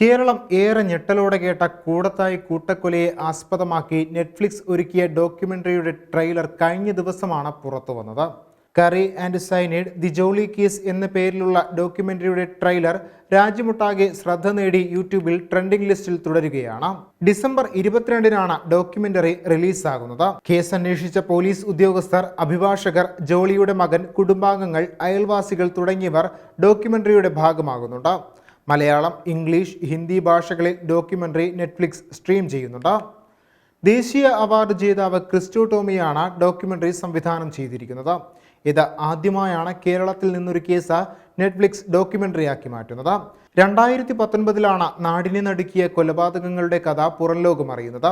കേരളം ഏറെ ഞെട്ടലോടെ കേട്ട കൂടത്തായി കൂട്ടക്കൊലയെ ആസ്പദമാക്കി നെറ്റ്ഫ്ലിക്സ് ഒരുക്കിയ ഡോക്യുമെന്ററിയുടെ ട്രെയിലർ കഴിഞ്ഞ ദിവസമാണ് പുറത്തു വന്നത്. Curry and cyanide the Jolly case എന്ന പേരിലുള്ള ഡോക്യുമെന്ററിയുടെ ട്രെയിലർ രാജ്യമൊട്ടാകെ ശ്രദ്ധ നേടി യൂട്യൂബിൽ ട്രെൻഡിംഗ് ലിസ്റ്റിൽ തുടരുകയാണ്. ഡിസംബർ ഇരുപത്തിരണ്ടിനാണ് ഡോക്യുമെന്ററി റിലീസാകുന്നത്. കേസ് അന്വേഷിച്ച പോലീസ് ഉദ്യോഗസ്ഥർ അഭിഭാഷകർ ജോളിയുടെ മകൻ കുടുംബാംഗങ്ങൾ അയൽവാസികൾ തുടങ്ങിയവർ ഡോക്യുമെന്ററിയുടെ ഭാഗമാകുന്നുണ്ട്. മലയാളം ഇംഗ്ലീഷ് ഹിന്ദി ഭാഷകളിൽ ഡോക്യുമെന്ററി നെറ്റ്ഫ്ലിക്സ് സ്ട്രീം ചെയ്യുന്നുണ്ട്. ദേശീയ അവാർഡ് ജേതാവ് ക്രിസ്റ്റോ ടോമിയാണ് ഡോക്യുമെന്ററി സംവിധാനം ചെയ്തിരിക്കുന്നത്. ഇത് ആദ്യമായാണ് കേരളത്തിൽ നിന്നൊരു കേസ് നെറ്റ്ഫ്ലിക്സ് ഡോക്യുമെന്ററിയാക്കി മാറ്റുന്നത്. രണ്ടായിരത്തി പത്തൊൻപതിലാണ് നാടിനെ നടുക്കിയ കൊലപാതകങ്ങളുടെ കഥ പുറം ലോകം അറിയുന്നത്.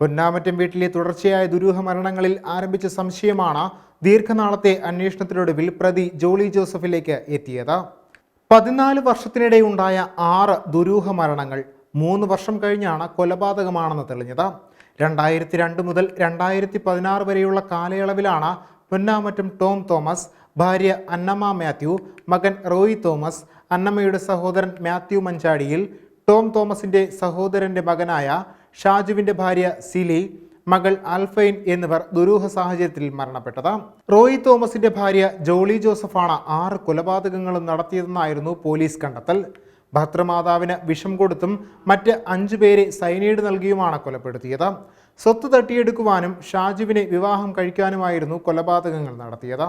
പൊന്നാമറ്റം വീട്ടിലെ തുടർച്ചയായ ദുരൂഹ മരണങ്ങളിൽ ആരംഭിച്ച സംശയമാണ് ദീർഘനാളത്തെ അന്വേഷണത്തിനൊടുവിൽ പ്രതി ജോളി ജോസഫിലേക്ക് എത്തിയത്. പതിനാല് വർഷത്തിനിടെ ഉണ്ടായ ആറ് ദുരൂഹ മരണങ്ങൾ മൂന്ന് വർഷം കഴിഞ്ഞാണ് കൊലപാതകമാണെന്ന് തെളിഞ്ഞത്. രണ്ടായിരത്തി രണ്ട് മുതൽ രണ്ടായിരത്തി പതിനാറ് വരെയുള്ള കാലയളവിലാണ് പൊന്നാമറ്റം ടോം തോമസ് ഭാര്യ അന്നമ്മ മാത്യു മകൻ റോയി തോമസ് അന്നമ്മയുടെ സഹോദരൻ മാത്യു മഞ്ചാടിയിൽ ടോം തോമസിന്റെ സഹോദരന്റെ മകനായ ഷാജുവിന്റെ ഭാര്യ സിലി മകൾ ആൽഫൈൻ എന്നിവർ ദുരൂഹ സാഹചര്യത്തിൽ മരണപ്പെട്ടത്. റോയി തോമസിന്റെ ഭാര്യ ജോളി ജോസഫാണ് ആറ് കൊലപാതകങ്ങളും നടത്തിയതെന്നായിരുന്നു പോലീസ് കണ്ടെത്തൽ. ഭദ്രമാതാവിന് വിഷം കൊടുത്തും മറ്റ് അഞ്ചു പേരെ സൈനൈഡ് നൽകിയുമാണ് കൊലപ്പെടുത്തിയത്. സ്വത്ത് തട്ടിയെടുക്കുവാനും ഷാജുവിനെ വിവാഹം കഴിക്കാനുമായിരുന്നു കൊലപാതകങ്ങൾ നടത്തിയത്.